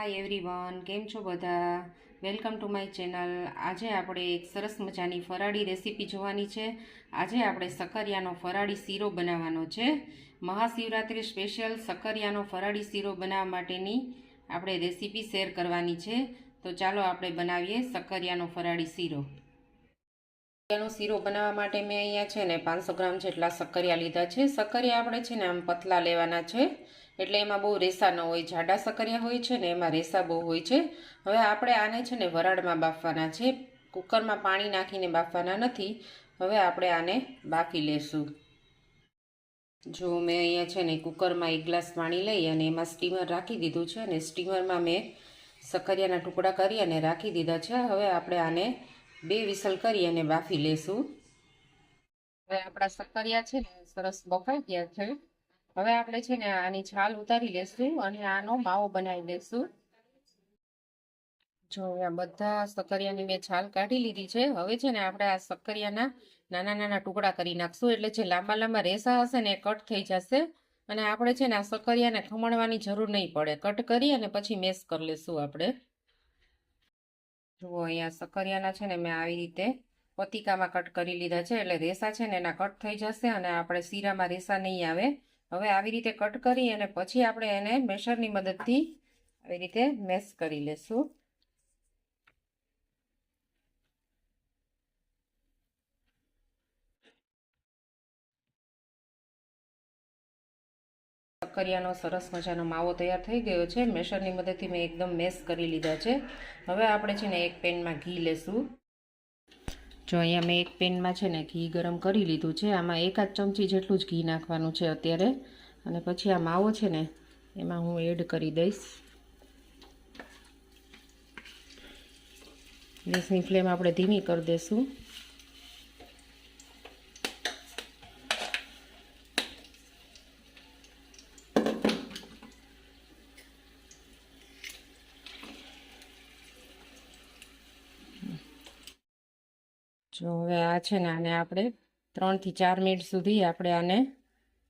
Hi everyone કેમ છો બધા? વેલકમ ટુ માય ચેનલ આજે આપણે એક સરસ મજાની ફરાળી રેસીપી જોવાની છે. આજે આપણે સકરિયાનો ફરાળી શીરો બનાવવાનો છે. મહાશિવરાત્રિ સ્પેશિયલ સકરિયાનો ફરાળી શીરો બનાવવા માટેની આપણે રેસીપી શેર કરવાની છે. તો ચાલો આપણે બનાવીએ સકરિયાનો ફરાળી શીરો. સકરિયાનો શીરો બનાવવા માટે મેં અહીંયા છે ને પાંચસો ગ્રામ જેટલા સકરિયા લીધા છે. સકરિયા આપણે છે ને આમ પતલા લેવાના છે. એટલે એમાં બહુ રેસા ન હોય, જાડા સકરિયા હોય છે ને એમાં રેસા બહુ હોય છે. હવે આપણે આને છે ને વરાળમાં બાફવાના છે. કુકરમાં પાણી નાખીને બાફવાના નથી. હવે આપણે આને બાફી લેશું. જો મેં અહીંયા છે ને કુકરમાં એક ગ્લાસ પાણી લઈ અને એમાં સ્ટીમર રાખી દીધું છે અને સ્ટીમરમાં મેં સકરિયાના ટુકડા કરી અને રાખી દીધા છે. હવે આપણે આને બે વિસલ કરી અને બાફી લેશું. હવે આપણા સકરિયા છે ને સરસ બફાઈ ગયા છે. હવે આપણે છે ને આની છાલ ઉતારી લેશું અને આનો માવો બનાવી લેશું. જો આ બધા સકરિયાની મેં છાલ કાઢી લીધી છે. હવે છે ને આપણે આ સકરિયાના નાના નાના ટુકડા કરી નાખશું. એટલે જે લાંબા લાંબા રેસા હશે ને એ કટ થઈ જશે. અને આપણે છે ને આ સકરિયાને ખમણવાની જરૂર નહીં પડે. કટ કરી અને પછી મેશ કરી લેશું આપણે. જુઓ અહીંયા સકરિયાના છે ને મેં આવી રીતે પતિકામાં કટ કરી લીધા છે. એટલે રેસા છે ને એના કટ થઈ જશે અને આપણે શીરામાં રેસા નહીં આવે. હવે આવી રીતે કટ કરી અને પછી આપણે એને મેશરની મદદથી આવી રીતે મેશ કરી લેશું. કરિયાનો સરસ મજાનો માવો તૈયાર થઈ ગયો છે. મેશરની મદદથી મેં એકદમ મેશ કરી લીધા છે. હવે આપણે છે ને એક પેનમાં ઘી લેશું. જો અહીંયા મેં એક પેનમાં છે ને ઘી ગરમ કરી લીધું છે, આમાં એકાદ ચમચી જેટલું જ ઘી નાખવાનું છે અત્યારે. અને પછી આ માવો છે ને, એમાં હું એડ કરી દઈશ. ગેસની ફ્લેમ આપણે ધીમી કરી દઈશું જો હવે આ છે ને આને આપણે ત્રણથી ચાર મિનિટ સુધી આપણે આને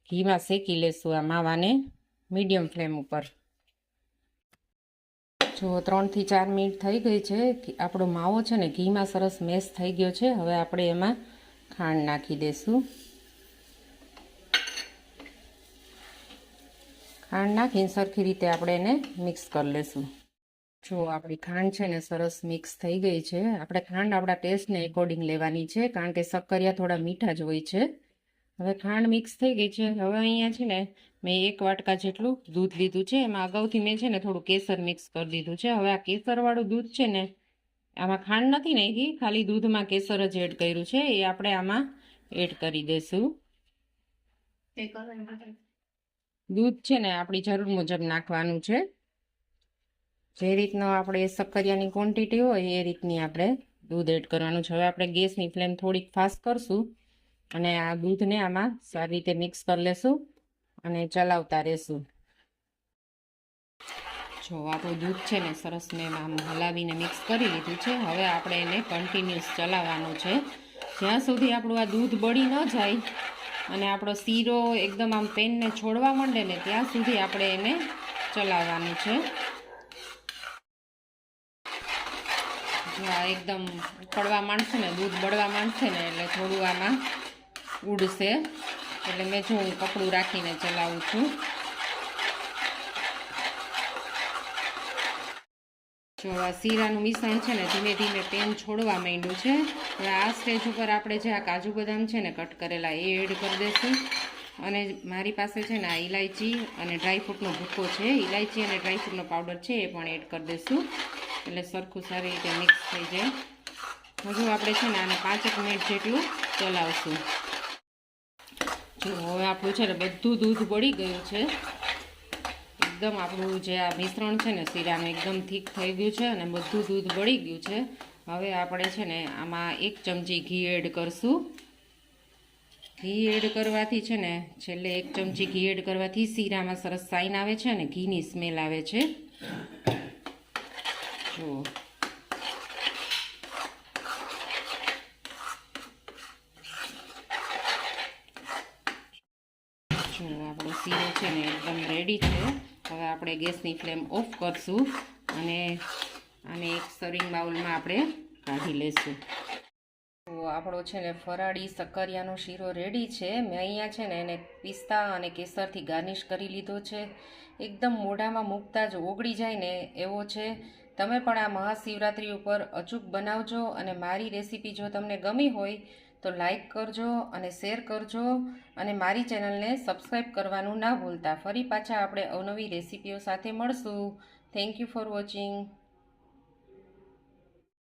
ઘીમાં શેકી લેશું આ માવાને મીડિયમ ફ્લેમ ઉપર. જો ત્રણથી ચાર મિનિટ થઈ ગઈ છે આપણો માવો છે ને ઘીમાં સરસ મેશ થઈ ગયો છે, હવે આપણે એમાં ખાંડ નાખી દઈશું ખાંડ નાખીને સરખી રીતે આપણે એને મિક્સ કરી લેશું. જો આપણી ખાંડ છે ને સરસ મિક્સ થઈ ગઈ છે આપણે ખાંડ આપણા ટેસ્ટને એકોર્ડિંગ લેવાની છે કારણ કે સક્કરિયા થોડા મીઠા જ હોય છે. હવે ખાંડ મિક્સ થઈ ગઈ છે હવે અહીંયા છે ને મેં એક વાટકા જેટલું દૂધ લીધું છે એમાં અગાઉથી મેં છે ને થોડું કેસર મિક્સ કરી દીધું છે. હવે આ કેસરવાળું દૂધ છે ને આમાં ખાંડ નથી નાખી ખાલી દૂધમાં કેસર જ એડ કર્યું છે એ આપણે આમાં એડ કરી દઈશું. દૂધ છે ને આપણી જરૂર મુજબ નાખવાનું છે. જે રીતનો આપણે સક્કરિયાની ક્વોન્ટિટી હોય એ રીતની આપણે દૂધ એડ કરવાનું છે. હવે આપણે ગેસની ફ્લેમ થોડીક ફાસ્ટ કરશું અને આ દૂધને આમાં સારી રીતે મિક્સ કરી લેશું અને ચલાવતા રહેશું. જો આપણું દૂધ છે ને સરસ મેં આમ હલાવીને મિક્સ કરી લીધું છે, હવે આપણે એને કન્ટિન્યુઅસ ચલાવવાનું છે. જ્યાં સુધી આપણું આ દૂધ બળી ન જાય અને આપણો શીરો એકદમ આમ પેનને છોડવા માંડે ને ત્યાં સુધી આપણે એને ચલાવવાનું છે જો આ એકદમ ઉકળવા માંડશે ને, દૂધ બળવા માંડશે ને, એટલે થોડું આમાં ઉડશે. એટલે મેં જો હું કપડું રાખીને ચલાવું છું. જો આ શીરાનું મિશ્રણ છે ને, ધીમે ધીમે પેન છોડવા માંડ્યું છે. હવે આ સ્ટેજ ઉપર આપણે જે આ કાજુ બદામ છે ને, કટ કરેલા, એ એડ કરી દઈશું અને મારી પાસે છે ને આ ઇલાયચી અને ડ્રાયફ્રૂટનો ભૂકો છે. ઇલાયચી અને ડ્રાયફ્રૂટનો પાવડર છે, એ પણ એડ કરી દઈશું એટલે સરખું સારી રીતે મિક્સ થઈ જાય. હજુ આપણે છે ને આને પાંચેક મિનિટ જેટલું ચલાવશું. જો હવે આપણું છે ને બધું દૂધ બળી ગયું છે. એકદમ આપણું જે આ મિશ્રણ છે ને શીરાનું એકદમ થીક થઈ ગયું છે અને બધું દૂધ બળી ગયું છે. હવે આપણે છે ને આમાં એક ચમચી ઘી એડ કરશું. ઘી એડ કરવાથી છે ને છેલ્લે એક ચમચી ઘી એડ કરવાથી શીરામાં સરસ સાઈન આવે છે અને ઘીની સ્મેલ આવે છે જુઓ જો આપણો શીરો છે ને એકદમ રેડી છે. હવે આપણે ગેસની ફ્લેમ ઓફ કરશું અને આને એક સરિંગ બાઉલમાં આપણે કાઢી લેશું. તો આપણો છે ને ફરાળી સક્કરિયાનો શીરો રેડી છે. મેં અહીંયા છે ને એને પિસ્તા અને કેસરથી ગાર્નિશ કરી લીધો છે. એકદમ મોઢામાં મૂકતા જ ઓગળી જાય ને એવો છે. તમે પણ આ મહાશિવરાત્રિ ઉપર અચૂક બનાવજો અને મારી રેસીપી જો તમને ગમી હોય તો લાઈક કરજો અને શેર કરજો અને મારી ચેનલને સબસ્ક્રાઈબ કરવાનું ના ભૂલતા. ફરી પાછા આપણે અવનવી રેસીપીઓ સાથે મળશું. Thank you for watching